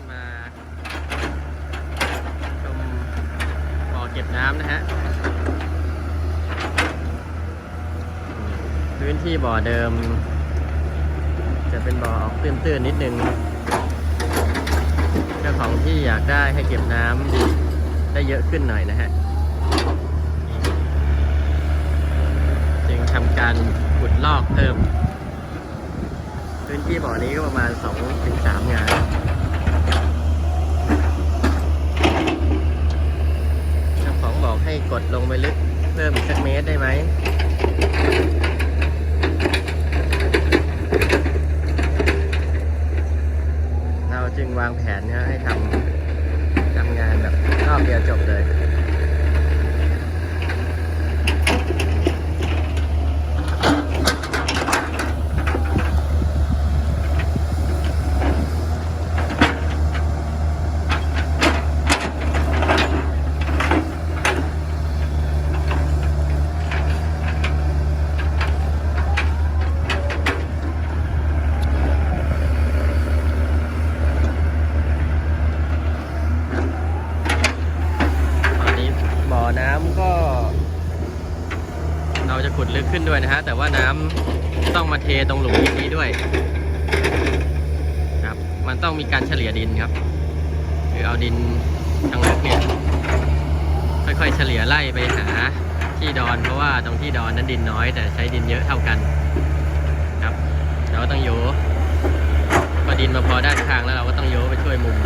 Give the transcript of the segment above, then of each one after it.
านมา ชมบ่อเก็บน้ำนะฮะ พื้นที่บ่อเดิม จะเป็นบ่อออกตื้นๆนิดนึง เจ้าของที่อยากได้ให้เก็บน้ำได้เยอะขึ้นหน่อยนะฮะ จึงทำการขุดลอกเพิ่มพื้นที่บ่อนี้ก็ประมาณ2-3งาน เจ้าของบอกให้ก ดลงไปลึกเพิ่มอีกสักเมตรได้ไหม เราจึงวางแผนนะให้ทำทำงานแบบรอบเดียวจบเลย ตอนนี้บ่อน้ำก็ เราจะขุดลึกขึ้ นด้วยนะฮะ แต่ว่าน้ำต้องมาเทตรงหลุมนี้ด้วยครับ มันต้องมีการเฉลี่ยดินครับ คือเอาดินทางลึกเนี่ยค่อยๆเฉลี่ยไล่ไปหาที่ดอนเพราะว่าตรงที่ดอนนั้นดินน้อย แต่ใช้ดินเยอะเท่ากันครับ เราก็ต้องโยพอดินมาพอด้านข้างแล้วเราก็ต้องโยไปช่วยมุม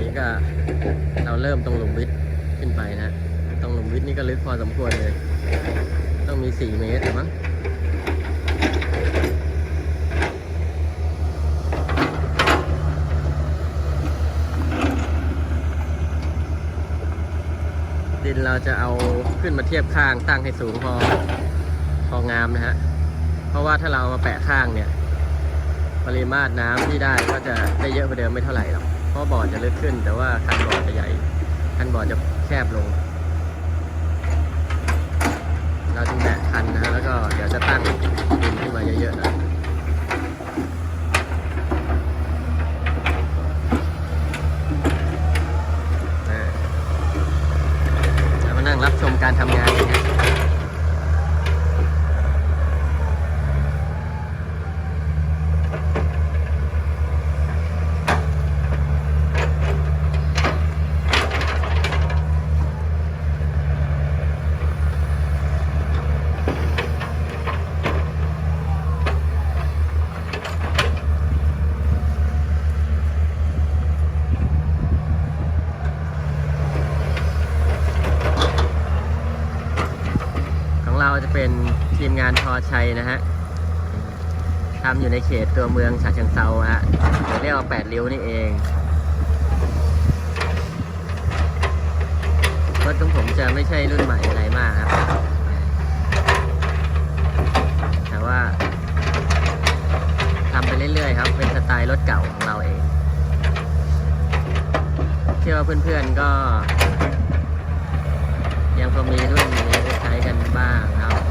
นี่ก็ เราเริ่มตรงหลุมวิทย์ขึ้นไปนะ ตรงหลุมวิทย์นี่ก็ลึกพอสมควรเลย ต้องมี 4 เมตรหรือมั้งดินเราจะเอาขึ้นมาเทียบข้างตั้งให้สูงพอพองามนะฮะ เพราะว่าถ้าเราเอามาแปะข้างเนี่ย ปริมาตรน้ำที่ได้ก็จะได้เยอะกว่าเดิมไม่เท่าไหร่หรอก เพราะบ่อจะลึกขึ้น แต่ว่าคันบ่อจะใหญ่คันบ่อจะแคบลง เราจึงแบะคันนะฮะแล้วก็เดี๋ยวจะตั้งดินขึ้นมาเยอะๆนะแล้วมานั่งรับชมการทำงานกันฮะ ของเรา จะเป็นทีมงานทอชัยนะฮะทำอยู่ในเขตตัวเมืองฉะเชิงเซาฮะเรียกว่าแปดริ้วนี่เองรถของผมจะไม่ใช่รุ่นใหม่อะไรมากครับ แต่ว่าทำไปเรื่อยๆครับ เป็นสไตล์รถเก่าของเราเอง เชื่อว่าเพื่อนๆก็ ยังพอมีรุ่นนี้ได้ใช้กันบ้างครับ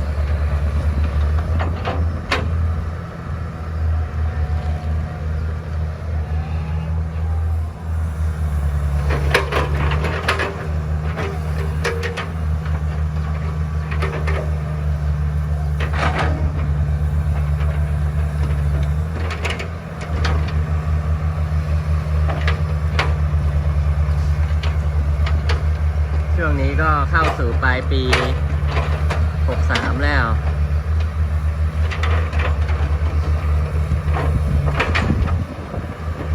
ช่วงนี้ก็เข้าสู่ปลายปี 63 แล้ว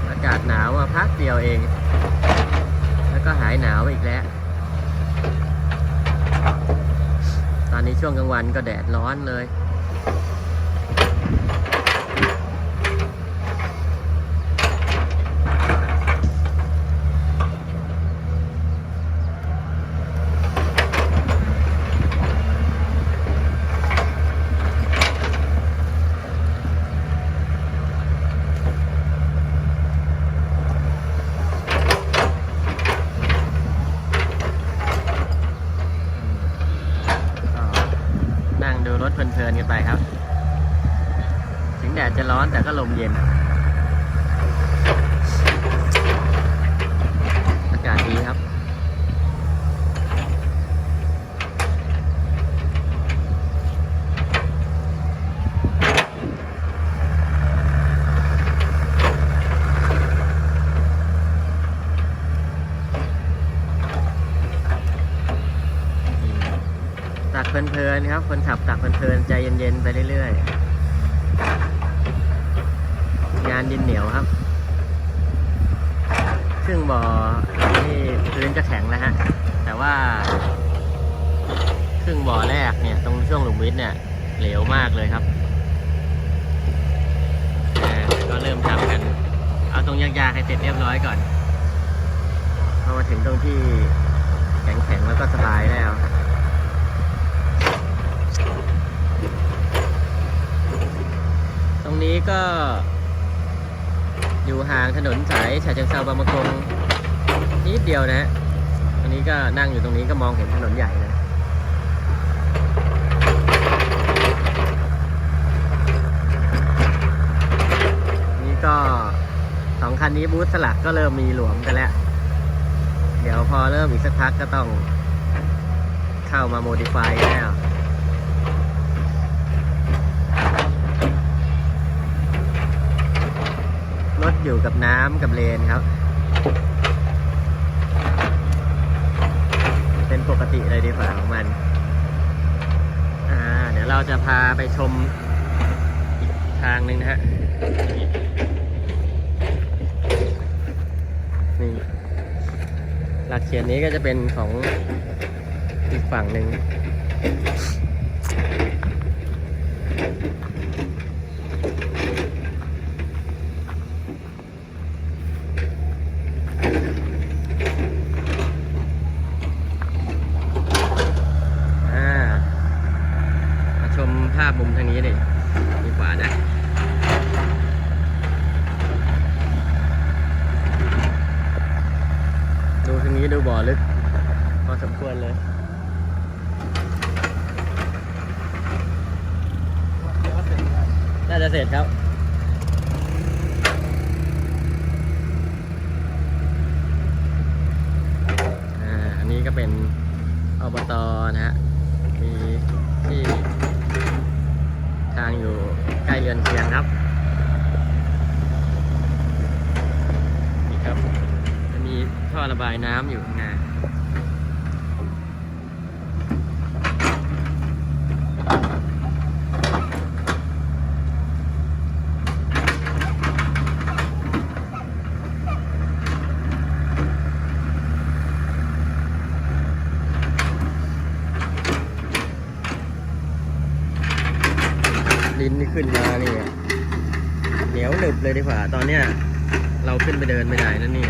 อากาศหนาวมาพักเดียวเอง แล้วก็หายหนาวอีกแล้ว ตอนนี้ช่วงกลางวันก็แดดร้อนเลย ลินกันไปครับ ถึงแดดจะร้อนแต่ก็ลมเย็น อากาศดีครับ ตักเพลินๆครับ คนขับตักเพลินๆใจเย็นๆไปเรื่อยๆ งานดินเหนียวครับครึ่งบ่อนี่พื้นจะแข็งแล้วฮะ แต่ว่าครึ่งบ่อแรกเนี่ยตรงช่วงหลุมวิทย์เนี่ยเหลวมากเลยครับก็เริ่มทำกัน เอาตรงยากๆให้เสร็จเรียบร้อยก่อนพอมาถึงตรงที่แข็งๆแล้วก็สบายแล้ว ตรง นี้ก็ อยู่ห่างถนนสายฉะเชิงเซาบางมะกงนิดเดียวนะฮะอันนี้ก็นั่งอยู่ตรงนี้ก็มองเห็นถนนใหญ่เลยนี่ก็สองคันนี้บูธสลักก็เริ่มมีหลวมกันแล้ว เดี๋ยวพอเริ่มอีกสักพักก็ต้องเข้ามาโมดิฟายแล้ว ร ถอยู่กับน้ำกับเลนครับ เป็นปกติเลยดีกว่าของมัน อ่า เดี๋ยวเราจะพาไปชมอีกทางหนึ่งนะฮะนี่หลักเขียนนี้ก็จะเป็นของอีกฝั่งหนึ่ง มาชมภาพมุมทางนี้ดิดีกว่านะดูทางนี้ดูบ่อลึกพอสมควรเลยน่าจะเสร็จครับ อ่า อันนี้ก็เป็น อบตนะฮะมีที่ทางอยู่ใกล้เรือนเคียงครับนี่ครับจะมีท่อระบายน้ำอยู่ข้างหน้า ดินที่ขึ้นมานี่เหนียวหนึบเลยดีกว่า ตอนเนี้ยเราขึ้นไปเดินไม่ได้นั่นนี่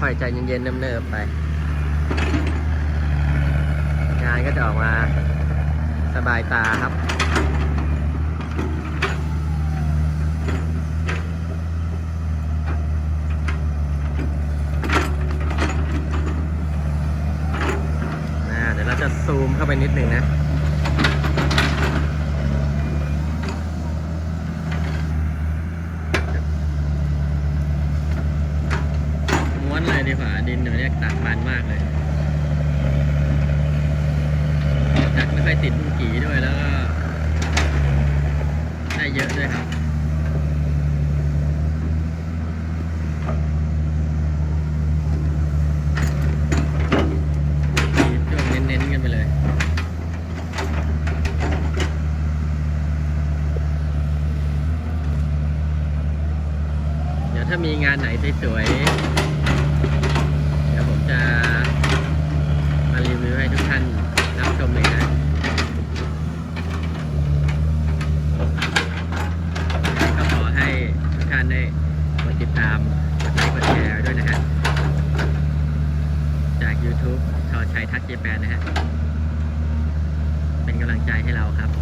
ค่อยๆใจเย็นๆเนิบๆไป งานก็จะออกมาสบายตาครับ อ่าเดี๋ยวเราจะซูมเข้า ไปนิดหนึ่งนะม้วนเลยดีกว่าดินเดี๋ยวนี้ตักมันมากเลยตักไม่ค่อยติดบุ้งกี่ด้วยแล้วก็ได้เยอะด้วยครับช่งเน้นๆกันไปเลย เดี๋ยวถ้า มีงานไหนสวยๆ เดี๋ยวผมจะมารีวิวให้ทุกท่านรับชมเลยนะก็ขอให้ทุกท่านได้กดติดตามกดไลค์กดแชร์ด้วยนะฮะ จาก YouTube ชอชัยทักเจแปนนะฮะ เป็นกำลังใจให้เราครับอาขอลาไปก่อนนะครับ